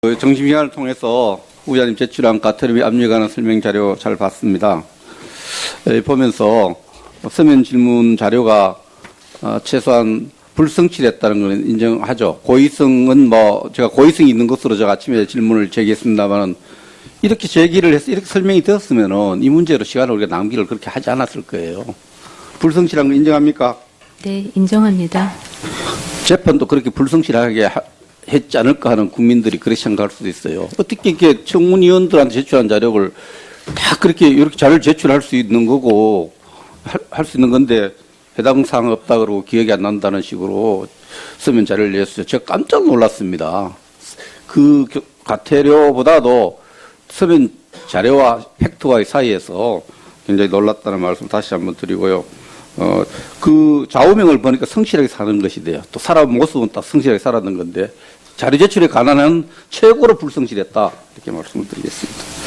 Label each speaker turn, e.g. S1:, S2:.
S1: 그 정심위원을 통해서 후보자님 제출한 가태료비 압류에 관한 설명 자료 잘 봤습니다. 에, 보면서 서면 질문 자료가 어, 최소한 불성실했다는 걸 인정하죠. 고의성은 뭐 제가 고의성이 있는 것으로 제가 아침에 질문을 제기했습니다만은 이렇게 제기를 해서 이렇게 설명이 되었으면은 이 문제로 시간을 우리가 낭비를 그렇게 하지 않았을 거예요. 불성실한 거 인정합니까?
S2: 네, 인정합니다.
S1: 재판도 그렇게 불성실하게 하- 했지 않을까 하는 국민들이 그렇게 생각할 수도 있어요. 어떻게 이렇게 청문위원들한테 제출한 자료를 다 그렇게 이렇게 자료를 제출할 수 있는 거고 할 수 있는 건데 해당 사항 없다 그러고 기억이 안 난다는 식으로 서면 자료를 냈어요. 제가 깜짝 놀랐습니다. 그 겨- 가태료보다도 서면 자료와 팩트와의 사이에서 굉장히 놀랐다는 말씀 다시 한번 드리고요. 어, 그 좌우명을 보니까 성실하게 사는 것이 돼요. 또 살아온 모습은 딱 성실하게 살았는 건데 자료 제출에 관한한 최고로 불성실했다. 이렇게 말씀을 드리겠습니다.